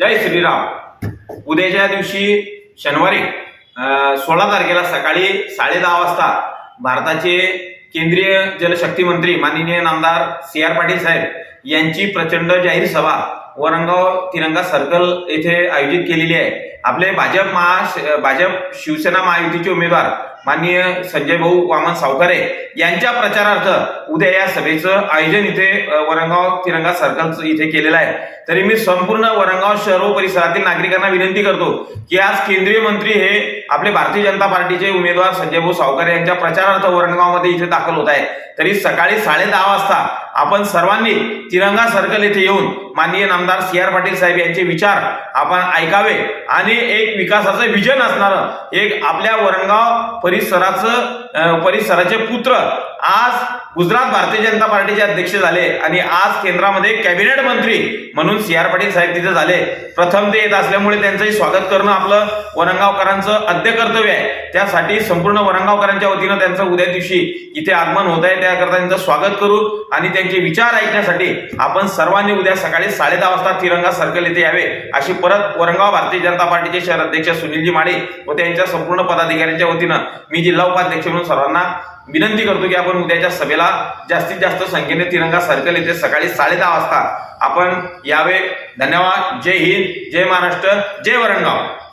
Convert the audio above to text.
जय श्रीराम. उद्याच्या दिवशी शनिवारी सोळा तारखेला सकाळी साडे दहा वाजता भारताचे केंद्रीय जलशक्ती मंत्री माननीय नामदार सी आर पाटील साहेब यांची प्रचंड जाहीर सभा वरंगाव तिरंगा सर्कल येथे आयोजित केलेली आहे. आपले भाजप महा भाजप शिवसेना महायुतीचे उमेदवार माननीय संजय भाऊ वामन सावकारे यांच्या प्रचारार्थ उद्या या सभेचं आयोजन इथे वरंगाव तिरंगा सर्कल इथे केलेलं आहे. तरी मी संपूर्ण वरंगाव शहर व परिसरातील नागरिकांना विनंती करतो की आज केंद्रीय मंत्री हे आपले भारतीय जनता पार्टीचे उमेदवार संजय भाऊ सावकारे यांच्या प्रचारार्थ वरणगावमध्ये इथे दाखल होत आहे तरी सकाळी साडे दहा वाजता आपण सर्वांनी तिरंगा सर्कल येथे येऊन माननीय नामदार सी आर पाटील साहेब यांचे विचार आपण ऐकावे आणि एक विकासाचं विजन असणारं एक आपल्या वरणगाव परिसराचं परिसराचे पुत्र आज गुजरात भारतीय जनता पार्टीचे अध्यक्ष झाले आणि आज केंद्रामध्ये कॅबिनेट मंत्री म्हणून सी आर पाटील साहेब तिथे झाले. प्रथम ते येत असल्यामुळे त्यांचंही स्वागत करणं आपलं वरंगावकरांचं आद्य कर्तव्य आहे. त्यासाठी संपूर्ण वरंगावकरांच्या वतीनं त्यांचं उद्या दिवशी इथे आगमन होत आहे. त्याकरता त्यांचं स्वागत करू आणि त्यांचे विचार ऐकण्यासाठी आपण सर्वांनी उद्या सकाळी साडे दहा वाजता तिरंगा सर्कल येथे यावे अशी परत वरंगाव भारतीय जनता पार्टीचे शहर अध्यक्ष सुनीलजी माडे व त्यांच्या संपूर्ण पदाधिकाऱ्यांच्या वतीनं मी जिल्हा उपाध्यक्ष म्हणून सर्वांना विनंती करतो की आपण उद्याच्या सभेला जास्तीत जास्त संख्येने तिरंगा सर्कल येथे सकाळी साडेदहा वाजता आपण यावे. धन्यवाद. जय हिंद. जय महाराष्ट्र. जय वरणगाव.